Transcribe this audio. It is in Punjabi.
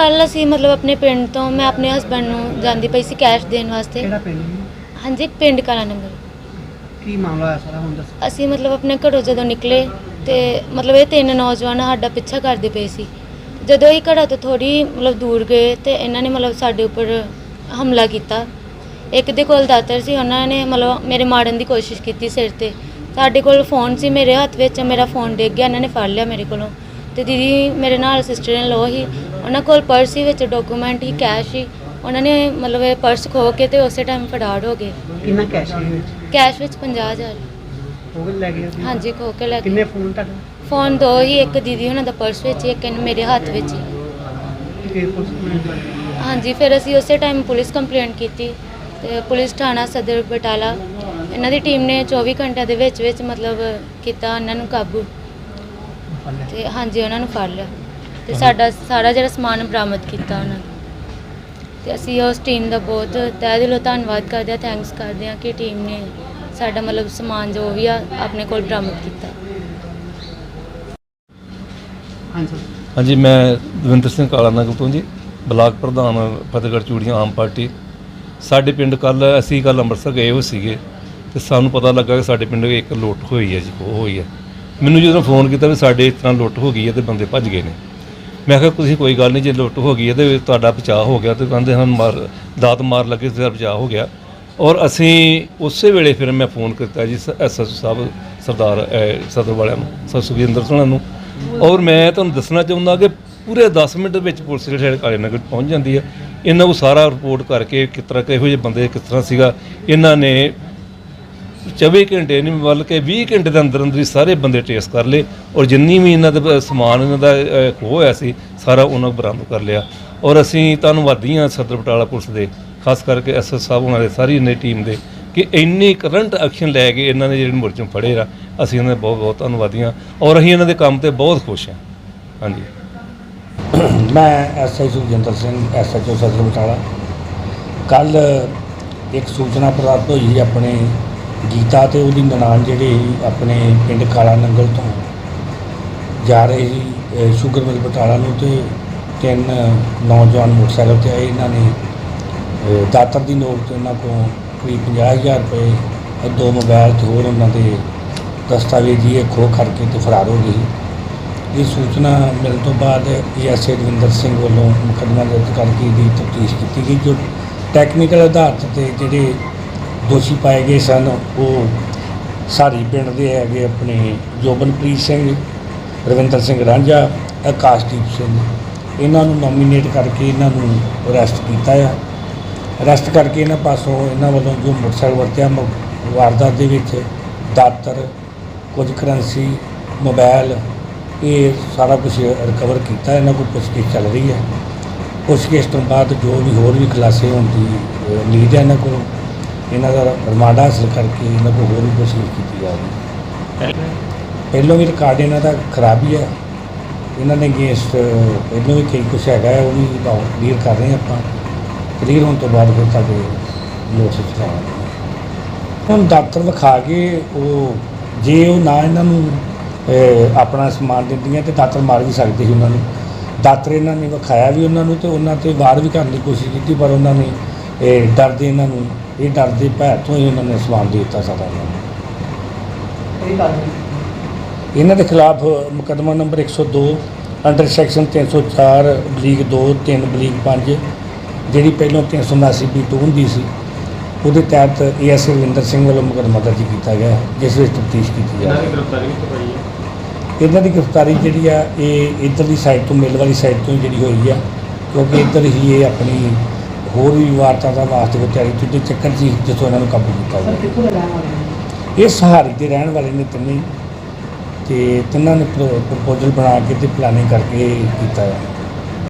ਕੱਲ ਅਸੀਂ ਮਤਲਬ ਆਪਣੇ ਪਿੰਡ ਤੋਂ ਮੈਂ ਆਪਣੇ ਹਸਬੰਡ ਨੂੰ ਜਾਂਦੀ ਪਈ ਸੀ ਕੈਸ਼ ਦੇਣ ਵਾਸਤੇ। ਕਿਹੜਾ ਪਿੰਡ ਜੀ? ਹਾਂਜੀ ਪਿੰਡ ਕਾਲਾ ਨੰਗਲ। ਕੀ ਮਾਮਲਾ ਹੋਇਆ ਸਾਰਾ ਹੁਣ ਦੱਸੋ। ਅਸੀਂ ਮਤਲਬ ਆਪਣੇ ਘਰੋਂ ਜਦੋਂ ਨਿਕਲੇ ਤੇ ਮਤਲਬ ਇਹ ਤਿੰਨ ਨੌਜਵਾਨ ਸਾਡਾ ਪਿੱਛਾ ਕਰਦੇ ਪਏ ਸੀ। ਜਦੋਂ ਇਹ ਘਰਾਂ ਤੋਂ ਥੋੜੀ ਮਤਲਬ ਦੂਰ ਗਏ ਤੇ ਇਹਨਾਂ ਨੇ ਮਤਲਬ ਸਾਡੇ ਉੱਪਰ ਹਮਲਾ ਕੀਤਾ। ਇੱਕ ਦੇ ਕੋਲ ਦਾਤਰ ਸੀ ਉਹਨਾਂ ਨੇ ਮਤਲਬ ਮੇਰੇ ਮਾਰਨ ਦੀ ਕੋਸ਼ਿਸ਼ ਕੀਤੀ ਸਿਰ ਤੇ। ਸਾਡੇ ਕੋਲ ਫੋਨ ਸੀ ਮੇਰੇ ਹੱਥ ਵਿੱਚ ਮੇਰਾ ਫੋਨ ਡਿੱਗ ਗਿਆ ਇਹਨਾਂ ਨੇ ਫੜ ਲਿਆ ਮੇਰੇ ਕੋਲੋਂ। ਤੇ ਦੀਦੀ ਮੇਰੇ ਨਾਲ ਸਿਸਟਰ ਇਨ ਲੋ ਹੀ ਉਹਨਾਂ ਕੋਲ ਪਰਸ ਸੀ ਵਿੱਚ ਡਾਕੂਮੈਂਟ ਹੀ ਕੈਸ਼ ਸੀ ਉਹਨਾਂ ਨੇ ਮਤਲਬ ਇਹ ਪਰਸ ਖੋ ਕੇ ਤੇ ਉਸੇ ਟਾਈਮ ਫੜਾੜ ਹੋ ਗਏ। ਕਿੰਨਾ ਕੈਸ਼ ਹੈ ਵਿੱਚ? ਕੈਸ਼ ਵਿੱਚ 50000 ਉਹ ਵੀ ਲੈ ਗਏ? ਹਾਂਜੀ ਖੋ ਕੇ ਲੈ ਗਏ। ਕਿੰਨੇ ਫੋਨ ਤੁਹਾਡੇ? ਫੋਨ ਦੋ ਹੀ ਇੱਕ ਦੀਦੀ ਉਹਨਾਂ ਦਾ ਪਰਸ ਵਿੱਚ ਹੀ, ਇੱਕ ਇਹਨੂੰ ਮੇਰੇ ਹੱਥ ਵਿੱਚ ਹੀ। ਫਿਰ ਪੁਲਿਸ ਨੂੰ ਹਾਂਜੀ ਫਿਰ ਅਸੀਂ ਉਸੇ ਟਾਈਮ ਪੁਲਿਸ ਕੰਪਲੇਂਟ ਕੀਤੀ। ਤੇ ਪੁਲਿਸ ਥਾਣਾ ਸਦਰ ਬਟਾਲਾ ਇਹਨਾਂ ਦੀ ਟੀਮ ਨੇ 24 ਘੰਟਿਆਂ ਦੇ ਵਿੱਚ ਵਿੱਚ ਮਤਲਬ ਕੀਤਾ ਉਹਨਾਂ ਨੂੰ ਕਾਬੂ। ਤੇ ਹਾਂਜੀ ਉਹਨਾਂ ਨੂੰ ਫੜ ਲਿਆ। ਤੇ ਸਾਡਾ ਸਾਰਾ ਜਿਹੜਾ ਸਮਾਨ ਬਰਾਮਦ ਕੀਤਾ ਉਹਨਾਂ ਨੇ। ਤੇ ਅਸੀਂ ਉਸ ਟੀਮ ਦਾ ਬਹੁਤ ਤਹਿ ਦਿਲੋਂ ਧੰਨਵਾਦ ਕਰਦੇ ਹਾਂ ਥੈਂਕਸ ਕਰਦੇ ਹਾਂ ਕਿ ਟੀਮ ਨੇ ਸਾਡਾ ਮਤਲਬ ਸਮਾਨ ਜੋ ਵੀ ਆ ਆਪਣੇ ਕੋਲ ਬਰਾਮਦ ਕੀਤਾ। ਹਾਂਜੀ ਮੈਂ ਦਵਿੰਦਰ ਸਿੰਘ ਕਾਲਾ ਨਗਰ ਤੋਂ ਜੀ ਬਲਾਕ ਪ੍ਰਧਾਨ ਫਤਿਹਗੜ੍ਹ ਚੂੜੀਆਂ ਆਮ ਪਾਰਟੀ। ਸਾਡੇ ਪਿੰਡ ਕੱਲ ਅਸੀਂ ਕੱਲ ਅੰਮ੍ਰਿਤਸਰ ਗਏ ਹੋ ਸੀਗੇ ਤੇ ਸਾਨੂੰ ਪਤਾ ਲੱਗਾ ਕਿ ਸਾਡੇ ਪਿੰਡ ਇੱਕ ਲੁੱਟ ਹੋਈ ਹੈ ਜੀ ਉਹ ਹੋਈ ਹੈ। ਮੈਨੂੰ ਜਦੋਂ ਫੋਨ ਕੀਤਾ ਵੀ ਸਾਡੇ ਇਸ ਤਰ੍ਹਾਂ ਲੁੱਟ ਹੋ ਗਈ ਹੈ ਤੇ ਬੰਦੇ ਭੱਜ ਗਏ ਨੇ। ਮੈਂ ਕਿਹਾ, ਤੁਸੀਂ ਕੋਈ ਗੱਲ ਨਹੀਂ, ਜੇ ਲੁੱਟ ਹੋ ਗਈ ਹੈ ਤੇ ਤੁਹਾਡਾ ਬਚਾਅ ਹੋ ਗਿਆ। ਤੇ ਕਹਿੰਦੇ ਹਨ, ਮਾਰ, ਦਾਤ ਮਾਰ ਲੱਗੇ ਤੇ ਬਚਾਅ ਹੋ ਗਿਆ। ਔਰ ਅਸੀਂ ਉਸੇ ਵੇਲੇ ਫਿਰ ਮੈਂ ਫੋਨ ਕੀਤਾ ਜੀ ਐਸਐਸ ਸਾਹਿਬ, ਸਰਦਾਰ ਸਦਰ ਵਾਲਿਆਂ ਨੂੰ, ਸਰ ਸੁਖਿੰਦਰ ਸਿੰਘ ਨੂੰ। ਔਰ ਮੈਂ ਤੁਹਾਨੂੰ ਦੱਸਣਾ ਚਾਹੁੰਦਾ ਕਿ ਪੂਰੇ 10 ਮਿੰਟ ਵਿੱਚ ਪੁਲਿਸ ਜਿਹੜੇ ਕਾਲੇ ਨਗਰ ਪਹੁੰਚ ਜਾਂਦੀ ਹੈ। ਇਹਨਾਂ ਨੂੰ ਸਾਰਾ ਰਿਪੋਰਟ ਕਰਕੇ ਕਿਸ ਤਰ੍ਹਾਂ ਕਿਹੋ ਜਿਹੇ ਬੰਦੇ ਕਿਸ ਤਰ੍ਹਾਂ ਸੀਗਾ, ਇਹਨਾਂ ਨੇ 24 ਘੰਟੇ ਨਹੀਂ ਬਲਕਿ 20 ਘੰਟੇ ਦੇ ਅੰਦਰ ਅੰਦਰ ਹੀ ਸਾਰੇ ਬੰਦੇ ਟ੍ਰੇਸ ਕਰ ਲਏ ਔਰ ਜਿੰਨੀ ਵੀ ਇਹਨਾਂ ਦਾ ਸਮਾਨ ਇਹਨਾਂ ਦਾ ਖੋਹ ਹੋਇਆ ਸੀ, ਸਾਰਾ ਉਹਨਾਂ ਨੂੰ ਬਰਾਮਦ ਕਰ ਲਿਆ। ਔਰ ਅਸੀਂ ਧੰਨਵਾਦੀ ਹਾਂ ਸਦਰ ਬਟਾਲਾ ਪੁਲਿਸ ਦੇ, ਖਾਸ ਕਰਕੇ ਐਸਐਸ ਸਾਹਿਬ ਉਹਨਾਂ ਦੇ, ਸਾਰੀ ਇਹਨਾਂ ਟੀਮ ਦੇ, ਕਿ ਇੰਨੀ ਕਰੰਟ ਐਕਸ਼ਨ ਲੈ ਕੇ ਇਹਨਾਂ ਨੇ ਜਿਹੜੇ ਮੁਰਜਮ ਫੜੇ ਆ, ਅਸੀਂ ਇਹਨਾਂ ਦੇ ਬਹੁਤ ਬਹੁਤ ਧੰਨਵਾਦੀ ਹਾਂ ਔਰ ਅਸੀਂ ਇਹਨਾਂ ਦੇ ਕੰਮ ਤੇ ਬਹੁਤ ਖੁਸ਼ ਹਾਂ। ਹਾਂਜੀ। ਮੈਂ ਐਸਆਈ ਸੁਖਜਿੰਦਰ ਸਿੰਘ ਐਸਐਚਓ ਸਦਰ ਬਟਾਲਾ। ਕੱਲ ਇੱਕ ਸੂਚਨਾ ਪ੍ਰਾਪਤ ਹੋਈ ਆਪਣੇ ਗੀਤਾ ਤੇ ਉਹਦੀ ਨਨਾਣ ਜਿਹੜੇ ਸੀ ਆਪਣੇ ਪਿੰਡ ਕਾਲਾ ਨੰਗਲ ਤੋਂ ਜਾ ਰਹੇ ਸੀ ਸ਼ੂਗਰ ਮਿਲ ਬਟਾਲਾ ਨੂੰ ਤੇ ਤਿੰਨ ਨੌਜਵਾਨ ਮੋਟਰਸਾਈਕਲ ਤੇ ਆਏ। ਇਹਨਾਂ ਨੇ ਦਾਤਰ ਦੀ ਨੋਕ ਤੇ ਉਹਨਾਂ ਕੋਲ ਕਰੀਬ 50000 ਰੁਪਏ ਦੋ ਮੋਬਾਈਲ ਤੇ ਹੋਰ ਉਹਨਾਂ ਦੇ ਦਸਤਾਵੇਜ਼ੀ ਇਹ ਖੋ ਕਰਕੇ ਤੇ ਫਰਾਰ ਹੋ ਗਏ ਸੀ। ਇਹ ਸੂਚਨਾ ਮਿਲਣ ਤੋਂ ਬਾਅਦ ਏਐਸਏ ਦਵਿੰਦਰ ਸਿੰਘ ਵੱਲੋਂ ਮੁਕੱਦਮਾ ਦਰਜ ਕਰਕੇ ਦੀ ਤਫਤੀਸ਼ ਕੀਤੀ ਗਈ, ਜੋ ਟੈਕਨੀਕਲ ਆਧਾਰ ਤੇ ਜਿਹੜੇ ਦੋਸ਼ੀ ਪਾਏ ਗਏ ਸਨ। ਉਹ ਸਾਰੀ ਪਿੰਡ ਦੇ ਹੈਗੇ ਆਪਣੇ ਜੋਬਨਪ੍ਰੀਤ ਸਿੰਘ, ਰਵਿੰਦਰ ਸਿੰਘ ਰਾਂਝਾ, ਆਕਾਸ਼ਦੀਪ ਸਿੰਘ। ਇਹਨਾਂ ਨੂੰ ਨੋਮੀਨੇਟ ਕਰਕੇ ਇਹਨਾਂ ਨੂੰ ਅਰੈਸਟ ਕੀਤਾ ਆ। ਅਰੈਸਟ ਕਰਕੇ ਇਹਨਾਂ ਪਾਸੋਂ ਇਹਨਾਂ ਵੱਲੋਂ ਜੋ ਮੋਟਰਸਾਈਕਲ ਵਰਤਿਆ, ਮ- ਵਾਰਦਾਤ ਦੇ ਵਿੱਚ ਦਾਤਰ, ਕੁਝ ਕਰੰਸੀ ਮੋਬਾਈਲ ਇਹ ਸਾਰਾ ਕੁਝ ਰਿਕਵਰ ਕੀਤਾ। ਇਹਨਾਂ ਕੋਲ ਪੁੱਛਗਿੱਛ ਚੱਲ ਰਹੀ ਹੈ ਪੁੱਛਗਿੱਛ ਤੋਂ ਬਾਅਦ ਜੋ ਵੀ ਹੋਰ ਵੀ ਖੁਲਾਸੇ ਹੋਣ ਦੀ ਨੀਡ ਹੈ ਇਹਨਾਂ ਕੋਲ। ਇਹਨਾਂ ਦਾ ਰਿਮਾਂਡ ਹਾਸਲ ਕਰਕੇ ਇਹਨਾਂ ਕੋਲ ਹੋਰ ਵੀ ਕੋਸ਼ਿਸ਼ ਕੀਤੀ ਜਾਵੇਗੀ ਪਹਿਲੋਂ ਵੀ ਰਿਕਾਰਡ ਇਹਨਾਂ ਦਾ ਖਰਾਬ ਹੀ ਹੈ ਇਹਨਾਂ ਦੇ ਅਗੇਂਸਟ ਪਹਿਲੋਂ ਵੀ ਕਈ ਕੁਛ ਹੈਗਾ ਹੈ, ਉਹ ਵੀ ਕਲੀਅਰ ਕਰ ਰਹੇ ਆਪਾਂ। ਕਲੀਅਰ ਹੋਣ ਤੋਂ ਬਾਅਦ ਫਿਰ ਤੁਹਾਡੇ ਨੋਟਿਸ ਚਲਾਵਾਂਗੇ ਹੁਣ ਡਾਕਟਰ ਵਿਖਾ ਕੇ ਉਹ ਜੇ ਉਹ ਨਾ ਇਹਨਾਂ ਨੂੰ ਆਪਣਾ ਸਮਾਨ ਦਿੰਦੀਆਂ ਤੇ ਦਾਤਰ ਮਾਰ ਵੀ ਸਕਦੇ ਸੀ ਉਹਨਾਂ ਨੂੰ। ਦਾਤਰ ਇਹਨਾਂ ਨੇ ਵਿਖਾਇਆ ਵੀ ਉਹਨਾਂ ਨੂੰ ਤੇ ਉਹਨਾਂ ਤੇ ਵਾਰ ਵੀ ਕਰਨ ਦੀ ਕੋਸ਼ਿਸ਼ ਕੀਤੀ ਪਰ ਉਹਨਾਂ ਨੇ ਇਹ ਡਰਦੇ ਇਹਨਾਂ ਨੂੰ। ਇਹ ਡਰਦੇ ਭੈ ਤੋਂ ਹੀ ਉਹਨਾਂ ਨੇ ਸਮਾਨ ਦੇ ਦਿੱਤਾ ਸਾਡਾ ਇਹਨਾਂ ਨੂੰ। ਇਹਨਾਂ ਦੇ ਖਿਲਾਫ ਮੁਕੱਦਮਾ number 102 under section 304 oblique 2 3 oblique 5 ਜਿਹੜੀ ਪਹਿਲਾਂ 379 ਬੀ 2 ਹੁੰਦੀ ਸੀ ਉਹਦੇ ਤਹਿਤ ਏਐਸਏ ਰਵਿੰਦਰ ਸਿੰਘ ਵੱਲੋਂ ਮੁਕੱਦਮਾ ਦਰਜ ਕੀਤਾ ਗਿਆ ਹੈ, ਜਿਸ ਵਿੱਚ ਤਫਤੀਸ਼ ਕੀਤੀ ਜਾ ਰਹੀ ਹੈ। ਇਹਨਾਂ ਦੀ ਗ੍ਰਿਫਤਾਰੀ ਜਿਹੜੀ ਆ ਇਹ ਇੱਧਰਲੀ ਸਾਈਡ ਤੋਂ ਮਿਲ ਵਾਲੀ ਸਾਈਡ ਤੋਂ ਹੀ ਜਿਹੜੀ ਹੋਈ ਆ ਕਿਉਂਕਿ ਇੱਧਰ ਹੀ ਇਹ ਆਪਣੀ ਹੋਰ ਵੀ ਵਾਰਤਾ ਦਾ ਵਾਸਤੇ ਕੋਈ ਤਿਆਰੀ ਤੁੱਦੇ ਚੱਕਰ ਸੀ ਜਿੱਥੋਂ ਇਹਨਾਂ ਨੂੰ ਕਾਬੂ ਕੀਤਾ ਸਰ ਗਿਆ ਕਿੱਥੋਂ ਦਾ ਰਹਿਣ ਵਾਲੇ ਨੇ? ਇਹ ਸਹਾਰੀ ਦੇ ਰਹਿਣ ਵਾਲੇ ਨੇ ਤਿੰਨੇ ਹੀ। ਤੇ ਤਿੰਨਾਂ ਨੇ ਪ੍ਰਪੋਜ਼ਲ ਬਣਾ ਕੇ ਤੇ ਪਲਾਨਿੰਗ ਕਰਕੇ ਕੀਤਾ ਹੈ।